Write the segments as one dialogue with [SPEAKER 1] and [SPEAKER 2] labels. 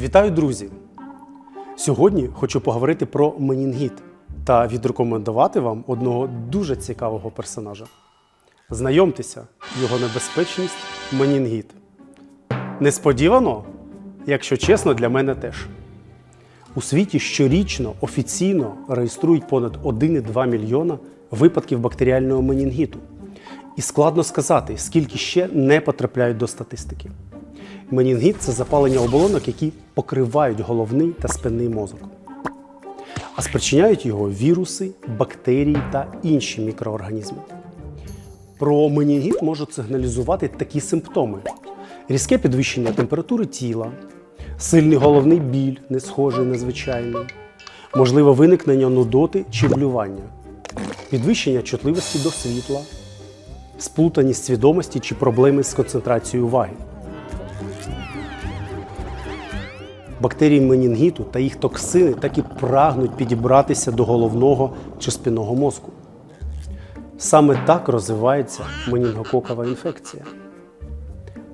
[SPEAKER 1] Вітаю, друзі! Сьогодні хочу поговорити про менінгіт та відрекомендувати вам одного дуже цікавого персонажа. Знайомтеся, його небезпечність менінгіт. Несподівано, якщо чесно, для мене теж. У світі щорічно офіційно реєструють понад 1,2 мільйона випадків бактеріального менінгіту. І складно сказати, скільки ще не потрапляють до статистики. Менінгіт це запалення оболонок, які покривають головний та спинний мозок. А спричиняють його віруси, бактерії та інші мікроорганізми. Про менінгіт можуть сигналізувати такі симптоми: різке підвищення температури тіла, сильний головний біль, не схожий на звичайний, можливе виникнення нудоти чи блювання, підвищення чутливості до світла, сплутаність свідомості чи проблеми з концентрацією уваги. Бактерії менінгіту та їх токсини так і прагнуть підібратися до головного чи спинного мозку. Саме так розвивається менінгококова інфекція.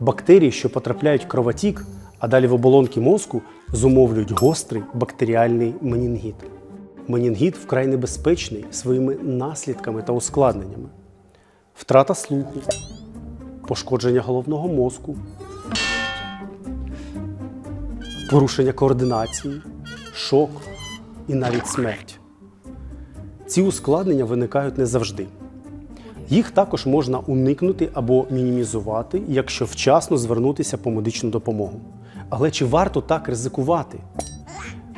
[SPEAKER 1] Бактерії, що потрапляють в кровотік, а далі в оболонки мозку, зумовлюють гострий бактеріальний менінгіт. Менінгіт вкрай небезпечний своїми наслідками та ускладненнями: втрата слуху, пошкодження головного мозку, порушення координації, шок і навіть смерть. Ці ускладнення виникають не завжди. Їх також можна уникнути або мінімізувати, якщо вчасно звернутися по медичну допомогу. Але чи варто так ризикувати?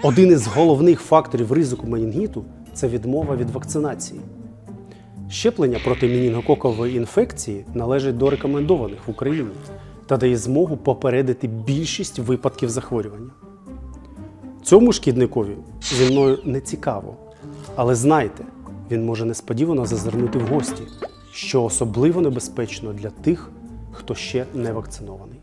[SPEAKER 1] Один із головних факторів ризику менінгіту це відмова від вакцинації. Щеплення проти менінгококової інфекції належить до рекомендованих в Україні та дає змогу попередити більшість випадків захворювання. Цьому шкідникові зі мною не цікаво, але знайте, він може несподівано зазирнути в гості, що особливо небезпечно для тих, хто ще не вакцинований.